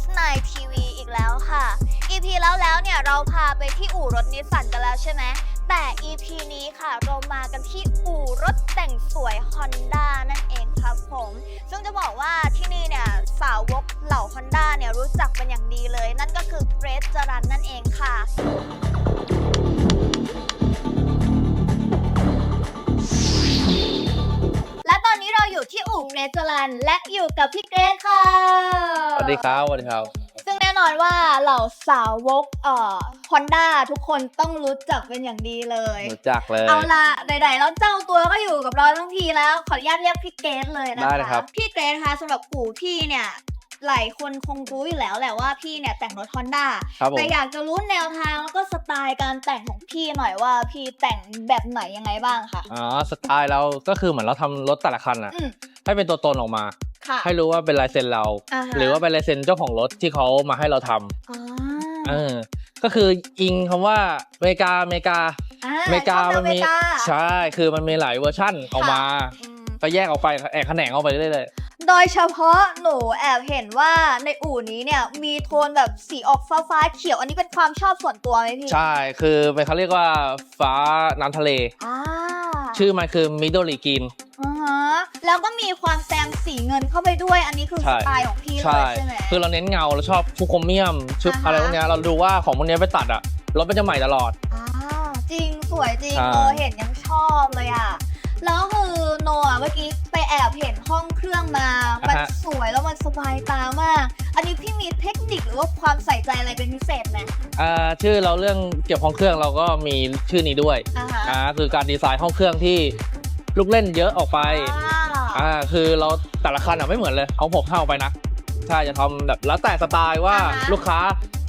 S9 TV อีกแล้วค่ะ EP แล้วแล้วเนี่ยเราพาไปที่อู่รถนิสสันกันแล้วใช่ไหมแต่ EP นี้ค่ะเรามากันที่อู่รถแต่งสวย Honda นั่นเองครับผม ซึ่งจะบอกว่าที่นี่เนี่ยสาวกเหล่า Honda เนี่ยรู้จักเป็นอย่างดีเลย นั่นก็คือเกรซจรันนั่นเองค่ะ ที่อู่เกรซจรันและอยู่กับพี่เกรซค่ะ สวัสดีครับสวัสดีครับ ซึ่งแน่นอนว่าเหล่าสาวกเอ่อ Honda ทุกคนต้องรู้จักเป็นอย่างดีเลย รู้จักเลย เอาละใดๆแล้วเจ้าตัวก็อยู่กับเราทั้งทีแล้ว ขออนุญาตเรียกพี่เกรซเลยนะได้คะเลยครับ พี่เกรซคะสำหรับปู่พี่เนี่ย หลายคนคงรู้อยู่แล้วแหละว่าพี่เนี่ยแต่งรถ Honda ครับผมแต่อยากจะรู้แนวทางแล้วก็สไตล์การแต่งของพี่หน่อยว่าพี่แต่งแบบไหนยังไงบ้างคะอ๋อสไตล์เราก็คือเหมือนเราทำรถแต่ละคันอะอืมให้เป็นตัวตนออกมา ค่ะ ให้รู้ว่าเป็นลายเซ็นเราาฮะ หรือว่าเป็นลายเซ็นเจ้าของรถที่เขามาให้เราทำอ่าเออก็คืออิงคำว่าอเมริกาอเมริกา อ่าอเมริกาชอบแนวมันอเมมีริกา ใช่ คือมันมีหลายเวอร์ชั่นออกมา อืมก็แยกออกไปแอกแขนงออกไปเรื่อยๆเลย โดยเฉพาะหนูแอบเห็นว่าในอู่นี้เนี่ยมีโทนแบบสีออกฟ้าฟ้าๆเขียว อันนี้เป็นความชอบส่วนตัวไหมพี่ใช่ คือเป็นเขาเรียกว่าฟ้าน้ำทะเล อ่าชื่อมันคือมิด d ด e กิน อ่าฮะแล้วก็มีความแซมสีเงินเข้าไปด้วย อันนี้คือใช่สไตล์ของพี่เลใช่ยใช่ไหม คือเราเน้นเงาเราชอบฟูโครเมียมชุดอ่าฮะ อะไรพวกเนี้ยเราดูว่าของพวกเนี้ยไปตัดอะรถมันจะใหม่ตลอด อ่าจริงสวยจริงใช่ เออเห็นยังชอบเลยอะแล้วคือโนอะเมื่อกี้ไปแอบเห็นห้องเครื่องมา มันสวยแล้วมันสบายตามาก อันนี้พี่มีเทคนิคหรือว่าความใส่ใจอะไรเป็นพิเศษไหมอ่าชื่อเราเรื่องเกี่ยวกับห้องเครื่องเราก็มีชื่อนี้ด้วยอ่าฮะอ่าคือการดีไซน์ห้องเครื่องที่ลูกเล่นเยอะออกไปอ่าอ่าคือเราแต่ละคันอะไม่เหมือนเลยเอาผมเข้าไปนะใช่จะทำแบบแล้วแต่สไตล์ว่าอ่าฮะลูกค้า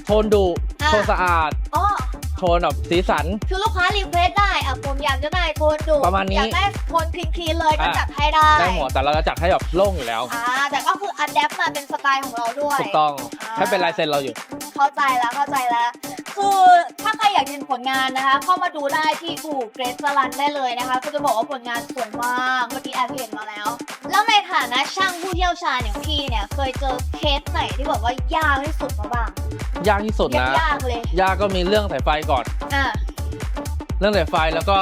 โทนดุอ่าโทนสะอาด อ๋อ โทนแบบสีสัน คือลูกค้ารีเควสได้อะผมอยากจะได้โทนดุประมาณนี้อยากได้โทนคลีนๆเลยก็อะ จัดให้ได้ได้หมดแต่เราจะจัดให้แบบโล่งอยู่แล้วอ่าแต่ก็คืออัดแอปมาเป็นสไตล์ของเราด้วย ถูกต้องอ่า ให้เป็นลายเซ็นเราอยู่ เข้าใจแล้วเข้าใจแล้ว คือถ้าใครอยากเห็นผลงานนะคะ เข้ามาดูได้ที่อู่เกรซสลันได้เลยนะคะก็จะบอกว่าผลงานสวยมากเมื่อกี้แอบเห็นมาแล้ว แล้วในฐานะช่างผู้เชี่ยวชาญอย่างพี่เนี่ยเคยเจอเคสไหนที่แบบว่ายากที่สุดมาบ้าง ยากที่สุดนะ ยากๆเลยยากก็มีเรื่องสายไฟก่อน อะเรื่องสายไฟแล้วก็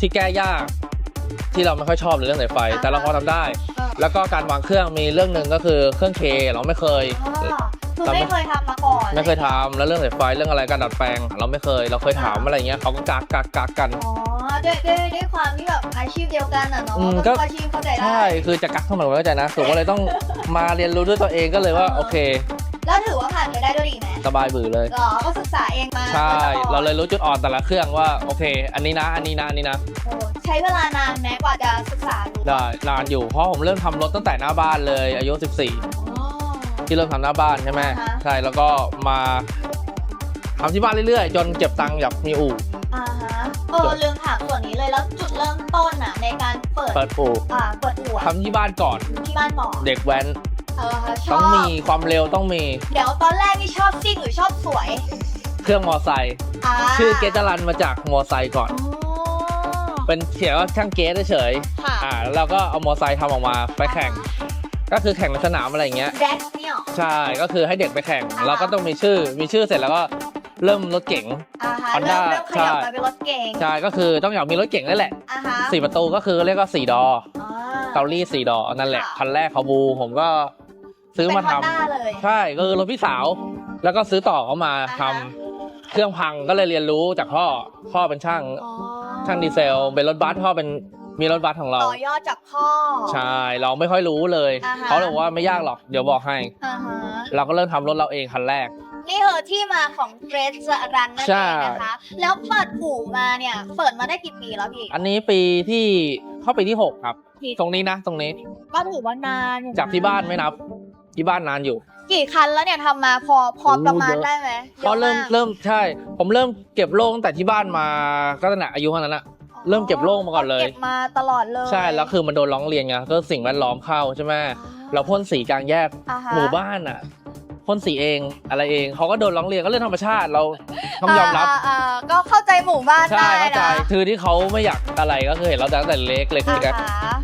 ที่แก้ยาก ที่เราไม่ค่อยชอบเลยเรื่องสายไฟ แต่เราพอทำได้เออแล้วก็การวางเครื่องมีเรื่องหนึ่งก็คือเครื่องเคเราไม่เคยอ๋อคือไม่เคยทำมาก่อนไม่เคยทำแล้วเรื่องสายไฟเรื่องอะไรการดัดแปลง เราไม่เคย เราเคยถามอะไรเงี้ยเขาก็กักกักกักกันอ๋อด้วยด้วยด้วยความที่แบบอาชีพเดียวกันอะเนาะอืมก็ก็อาชีพเข้าใจได้ใช่คือจะกักเข้ามาไม่เข้าใจนะผมก็เลยต้องมาเรียนรู้ด้วยตัวเองก็เลยว่าโอเค แล้วถือว่าผ่านไปได้ด้วยดีไหมสบายบือเลย หรอก็ศึกษาเองมาใช่โดยตอดเราเลยรู้จุดอ่อนแต่ละเครื่องว่าโอเค อันนี้นะ อันนี้นะอันนี้นะ โอ้ใช้เวลานานไหมกว่าจะศึกษารู้ได้นานอยู่เพราะผมเริ่มทำรถตั้งแต่หน้าบ้านเลย อายุ 14 อ๋อ ที่เริ่มทำหน้าบ้านใช่ไหมอ่าฮะ ใช่แล้วก็มาทำที่บ้านเรื่อยๆ จนเก็บตังค์อยากมีอู่ อ่าฮะเออลืมถามส่วนนี้เลยแล้วจุดเริ่มต้นอะในการเปิดเปิดอู่อ่าเปิดอู่อะทำที่บ้านก่อนที่บ้านก่อนเด็กแว้น เออชต้อองบมีความเร็วต้องมีเดี๋ยวตอนแรกนี่ชอบซิ่งหรือชอบสวยเครื่องมอไซค์อ่าชื่อเกจรันมาจากมอไซค์ก่อน อ๋อเป็นเขียนว่าช่างเกสเฉยค่ะๆอ่าแล้วเราก็เอามอไซค์ทำออกมาไปแข่ง ก็คือแข่งในสนามอะไรอย่างเงี้ย แดกเนี่ยเหรอ ใช่ก็คือให้เด็กไปแข่งอ่า เราก็ต้องมีชื่อ มีชื่อเสร็จแล้วก็เริ่มรถเก๋ง อ่าฮะ Honda เริ่มเริ่มขยับใช่ มาเป็นรถเก๋งใช่ก็คือต้องอยากมีรถเก๋งนั่นแหละอ่าฮะสี่ประตูก็คือเรียกว่าสี่ดอ อ่าเตาลี่สี่ดอนั่นแหละ ค่ะ คันแรกคาบู ผมก็ ซื้อมาทำเป็น Honda เลย ใช่ก็คือรถพี่สาว แล้วก็ซื้อต่อเขามาอ่าฮะทำเครื่องพังก็เลยเรียนรู้จากพ่อพ่อเป็นช่างอ๋อช่างดีเซล เป็นรถบัสพ่อเป็นมีรถบัสของเรา ต่อยอดจากพ่อ ใช่เราไม่ค่อยรู้เลย อ่าฮะ เขาเลยบอกว่าไม่ยากหรอกเดี๋ยวบอกให้ อ่าฮะเราก็เริ่มทำรถเราเองคันแรก นี่คือที่มาของเกรซรันนั่นใช่ เองนะคะ แล้วเปิดอู่มาเนี่ย เปิดมาได้กี่ปีแล้วพี่ อันนี้ปีที่เข้าปีที่หกครับปีตรงนี้นะ ตรงนี้ก็ถือว่านานอยู่ะจากที่บ้านไม่นับ ที่บ้านนานอยู่ กี่คันแล้วเนี่ยทำมาพอพอโอ้ประมาณเยอะได้ไหมเพราะเริ่มยอะากเริ่มใช่ ผมเริ่มเก็บโล่งตั้งแต่ที่บ้านมาก็ตั้งแต่อายุเท่านั้นอะเริ่มเก็บโล่งมาก่อนเลย เก็บมาตลอดเลย ใช่ แล้วคือมันโดนร้องเรียนไงก็สิ่งแวดล้อมเข้าใช่ไหมเราพ่นสีกลางแยกอ่าฮะหมู่บ้านอะพ่นสีเองอะไรเองเขาก็โดนร้องเรียนก็เรื่องธรรมชาติเราต้องยอมรับาาก็เข้าใจหมู่บ้านใช่ได้เข้าใจนะคือที่เขาไม่อยากอะไรก็คือเห็นเราตั้งแต่เล็กเลยคืออ่าฮะ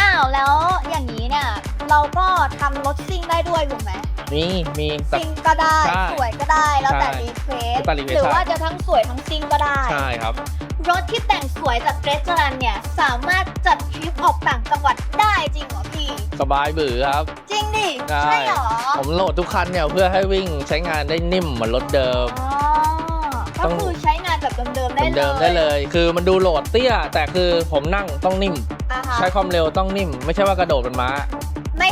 อ้าวแล้วอย่างนี้เนี่ย เราก็ทำรถซิ่งได้ด้วยถูกไหมมีมีแต่ ซิงก็ได้ใช่สวยก็ได้แล้วแต่ใช่รีเควสแล้วแต่ request หรือว่าจะทั้งสวยทั้งซิงก็ได้ ใช่ครับ รถที่แต่งสวยจากเกรซรันเนี่ยสามารถจัดทริปออกต่างจังหวัดได้จริงเหรอพี่ สบายบือครับ จริงดิใช่ใช่ เหรอผมโหลดทุกคันเนี่ยเพื่อให้วิ่งใช้งานได้นิ่มเหมือนรถเดิม อ๋อต้ก็อง คือใช้งานแบบเดิมๆได้เลยเดิมๆได้เลย คือมันดูโหลดเตี้ย แต่คือผมนั่งต้องนิ่ม อ่าฮะใช้ความเร็วต้องนิ่ม ไม่ใช่ว่ากระโดดเป็นม้าไม่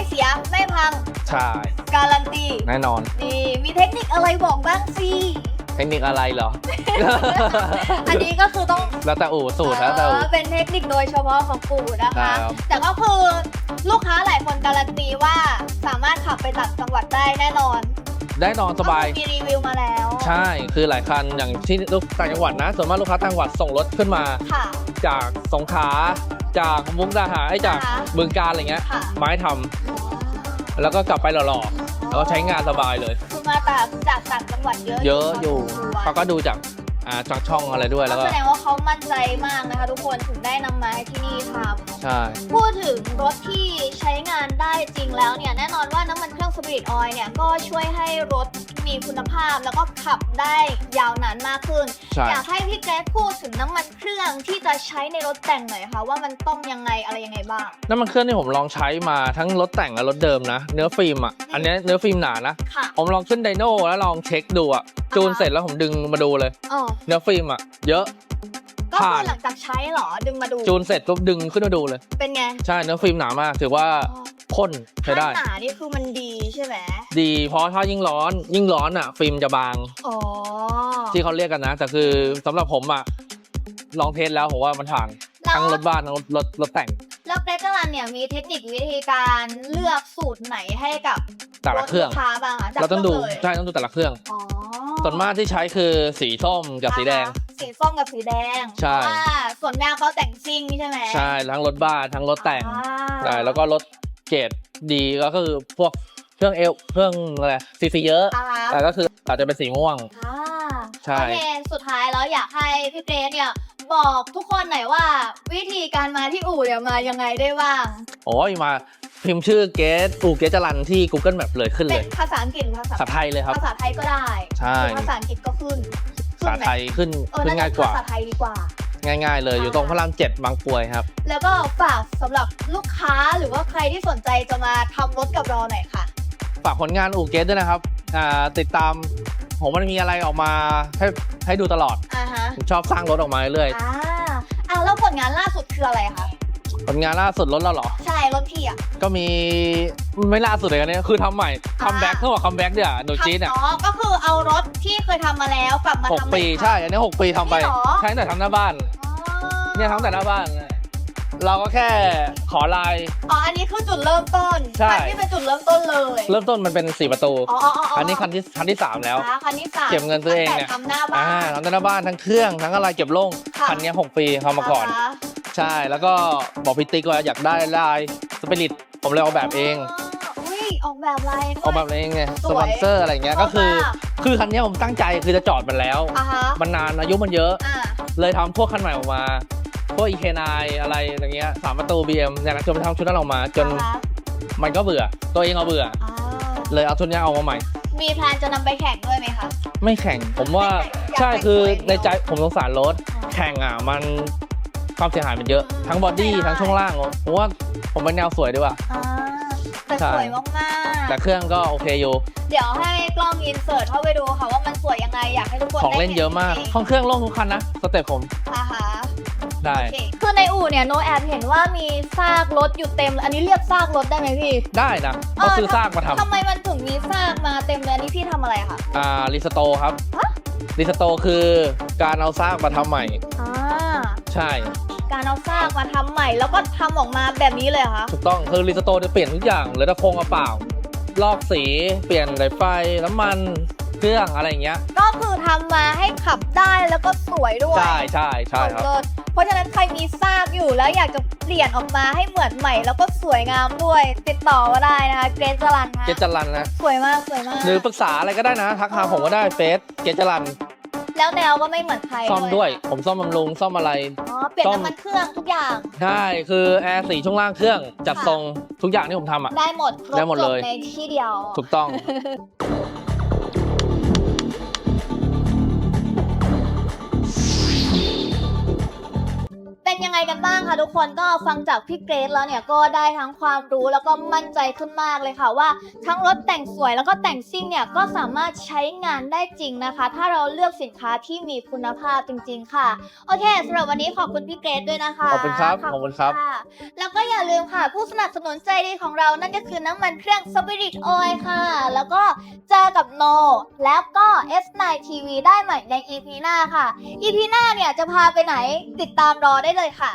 เสียไม่พัง ใช่การันตีแน่นอนนี่มีเทคนิคอะไรบอกบ้างสิเทคนิคอะไรเหรอ อันนี้ก็คือต้องแล้วแต่อู่สูตรแล้วแต่เออู่อเป็นเทคนิคโดยเฉพาะของปู่นะคะ ครับ แต่ก็คือลูกค้าหลายคนการันตีว่าสามารถขับไปต่างจังหวัดได้แน่นอนได้นอนสบาย ก็คือมีรีวิวมาแล้ว ใช่ คือหลายคันอย่างที่ลูกต่างจังหวัดนะ ส่วนมากลูกค้าต่างจังหวัดส่งรถขึ้นมา ค่ะ จากสงขลา จากมุกดาหารไอ้ยจากอ่าฮะบึงการอะไรเงี้ย ค่ะ ไม้ทำแล้วก็กลับไปหล่อๆแล้วก็ใช้งานสบายเลย คือมาจากจากต่างจังหวัดเยอะเยอะอยู่พสมควรเขาก็ดูจากอ่าจากช่องอะไรด้วยก็แล้วก็ แสดงว่าเขามั่นใจมากนะคะ ทุกคนถึงได้นำมาให้ที่นี่ทำ ใช่ พูดถึงรถที่ใช้งานได้จริงแล้วเนี่ย แน่นอนว่าน้ำมันเครื่องสปิริตออยล์เนี่ย ก็ช่วยให้รถ มีคุณภาพแล้วก็ขับได้ยาวนานมากขึ้น ใช่ อยากให้พี่เกรซพูดถึงน้ำมันเครื่องที่จะใช้ในรถแต่งหน่อยค่ะ ว่ามันต้องยังไงอะไรยังไงบ้าง น้ำมันเครื่องที่ผมลองใช้มาทั้งรถแต่งและรถเดิมนะ เนื้อฟิล์มอะอันเนี้ยเนื้อฟิล์มหนานะ ค่ะ ผมลองขึ้นไดโน่แล้วลองเช็คดูอะจูนเสร็จแล้วผมดึงมาดูเลย อ๋อ เนื้อฟิล์มอะเยอะ ก็ผ่าคือน หลังจากใช้เหรอ ดึงมาดู จูนเสร็จก็ดึงขึ้นมาดูเลย เป็นไง ใช่เนื้อฟิล์มหนามาก ถือว่าอ๋อ ข้นใช้ได้ ถ้าหนานี่คือมันดีใช่ไหมดีเพราะถ้ายิ่งร้อน ยิ่งร้อนอะ ฟิล์มจะบาง อ๋อ ที่เขาเรียกกันนะ แต่คือสำหรับผมอะลองเทสแล้วผมว่ามันผ่านแล้ว ทั้งรถบ้านทั้งรถรถรถแต่งแล้วเกรซรันเนี่ยมีเทคนิควิธีการเลือกสูตรไหนให้กับแต่ละเครื่อง ถลูกค้าบ้างอะจากเราต้องดูครื่เลยใช่ต้องดูแต่ละเครื่องอ๋อส่วนมากที่ใช้คือสีส้มกับสีแดง อ่าฮะสีส้มกับสีแดงใช่ เพราะว่าส่วนมากเขาแต่งซิ่งใช่ไหมใช่ทั้งรถบ้านทั้งรถแต่งอ่า ใช่แล้วก็รถ เกรดดีก็คือพวกเครื่องเอลเครื่องอะไรซีซีเยอะอ่าฮะ แต่ก็คืออาจจะเป็นสีม่วง อ่าใช่ โอเคสุดท้ายแล้วอยากให้พี่เกรซเนี่ยบอกทุกคนหน่อยว่า วิธีการมาที่อู่เนี่ยมายังไงได้บ้างโอ้ยมาพิมพ์ชื่อเกสปูเกสจรันที่ Google Map เลยขึ้นเป็เลนยภาษาอังกฤษหรือภาษาภาษาไทยเลยครับ ภาษาไทยก็ได้ใช่ หรือภาษาอังกฤษก็ขึ้นภาษาไทยขึ้นเออขึ้นน่าง่ายจะกว่า ภาษาไทยดีกว่า ง่ายๆ เลยอยู่ตรงพระรามเจ็ดบางกรวยครับ แล้วก็ฝากสำหรับลูกค้าหรือว่าใครที่สนใจจะมาทำรถกับเราหน่อยค่ะ ฝากผลงานอูเกสด้วยนะครับอ่าติดตามผมมันมีอะไรออกมาให้ให้ดูตลอด อ่าฮะผมชอบสร้างรถออกมาเรื่อยอ่าอ่าแล้วผลงานล่าสุดคืออะไรคะ ผลงานล่าสุดรถเราเหรอ ใช่รถพี่อะก็มีไม่ล่าสุดเลยกันเนี่ยคือทำใหม่คัมแบ็กเท่ากับคัมแบ็กเนี่ยหนูจี๊ดเนี่ยอ๋อก็คือเอารถที่เคยทำมาแล้วกลับมาหกทำปีใหม่ใช่ อันนี้หกปีทำไปนี่เหรอใช้ตั้งแต่ทำหน้าบ้านอ๋อเนี่ยทำแต่หน้าบ้าน เราก็แค่ขอลาย อ๋อ อันนี้คือจุดเริ่มต้นใช่คันที่เป็นจุดเริ่มต้นเลย เริ่มต้นมันเป็นสี่ประตูอ๋ออ๋ออ๋ออัอันนี้คันที่คันที่สามแล้ว คันที่สามเก็บเงินตัวเองเนี่ยตั้แต่ทำหน้าบ้าอ่านทำแต่หน้าบ้านทั้งเครื่องทั้งอะไรเก็บโล่งค่ะคันเนี้ยหกปีทำมาก่อนาฮะ ใช่แล้วก็บอกพี่ติ๊กว่าอยากได้ลายสปิริตผมเลยออกแบบเอง อุ้ยออกแบบอะไรด้วย ออกแบบเองไงสสวยปอนเซอร์อะไรเงี้ยชอบก็คือ มากคือคันเนี้ยผมตั้งใจคือจะจอดมันแล้ว อ่าฮะ มันนานอายุมันเยอะ อ่าเลยทำพวกคันใหม่ออกมา พวก EK9 อะไรอย่างเงี้ยสามประตู BM อย่างนั้นจนไปทำชุดนั้นออกมา จนอ่าฮะมันก็เบื่อ ตัวเองก็เบื่อ อ่าเลยเอาชุดนี้เอามาใหม่ มีแพลนจะนำไปแข่งด้วยไหมคะ ไม่แข่งผมว่าไม่แข่งอยากใช่แต่งคือสวยอย่างเดีในยวใจผมสงสารรถ แข่งอะมัน ความเสียหายมันเยอะ ทั้งบอดี้ไม่ได้ทั้งช่วงล่างผมว่าผมเป็นแนวสวยดีกว่าอ่าแต่ใช่สวยมากแต่เครื่องก็โอเคอยู่ ๆ เดี๋ยวให้กล้องอินเสิร์ตเข้าไปดูค่ะว่ามันสวยยังไงอยากให้ทุกคนของเล่นได้เยอะมากจริงๆห้องเครื่องโล่งทุกคันนะ สเต็ปผม อ่าฮะได้ โอเคคือในอู่เนี่ยโนแอบเห็นว่ามีซากรถอยู่เต็มเลยอันนี้เรียกซากรถได้ไหมพี่ ได้นะก็ซื้อซากมาทำทำไมมันถึงมีซากมาเต็มเลยอันนี้พี่ทำอะไรคะอ่ารีสโตครับฮะ รีสโตคือการเอาซากมาทำใหม่ อ่า ใช่ การเอาซากมาทำใหม่ แล้วก็ทำออกมาแบบนี้เลยเหรอคะ ถูกต้องคือรีสโตจะเปลี่ยนทุกอย่างเหลือแต่โครงกระเปล่าลอกสีเปลี่ยนสายไฟน้ำมันเครื่องอะไรอย่างเงี้ยก็คือทำมาให้ขับได้แล้วก็สวยด้วยใช่ใช่ใช่ครับ เลิศเพราะฉะนั้นใครมีซากอยู่แล้วอยากจะเปลี่ยนออกมาให้เหมือนใหม่ แล้วก็สวยงามด้วย ติดต่อมาได้นะคะเกรซจรันนะเกจจรันนะ สวยมากสวยมาก หรือปรึกษาอะไรก็ได้นะ ทักหาผมก็ได้เฟซเกจจรัน แล้วแนวก็ไม่เหมือนใครซ่อมด้วยนะผมซ่อมบำรุงซ่อมอะไร อ๋อ เปลี่ยนซ่อมน้ำมันเครื่องทุกอย่าง ใช่คือแอร์สีช่วงล่างเครื่องจัดค่ะทรงทุกอย่างที่ผมทำอะ ได้หมดครบได้หมดจเลบยในที่เดียว ถูกต้อง ทุกคนก็ฟังจากพี่เกรซแล้วเนี่ยก็ได้ทั้งความรู้แล้วก็มั่นใจขึ้นมากเลยค่ะว่า ทั้งรถแต่งสวยแล้วก็แต่งซิ่งเนี่ยก็สามารถใช้งานได้จริงนะคะ ถ้าเราเลือกสินค้าที่มีคุณภาพจริง ๆ ค่ะ โอเคสำหรับวันนี้ขอบคุณพี่เกรซด้วยนะคะขอบคุณครับขอบคุณครับะแล้วก็อย่าลืมค่ะ ผู้สนับสนุนใจดีของเรานั่นก็คือน้ำมันเครื่อง Spirit Oil ค่ะ แล้วก็เจอกับโน แล้วก็ S9 TV ได้ใหม่ใน EP หน้าค่ะ EP หน้าเนี่ยจะพาไปไหนติดตามรอได้เลยค่ะ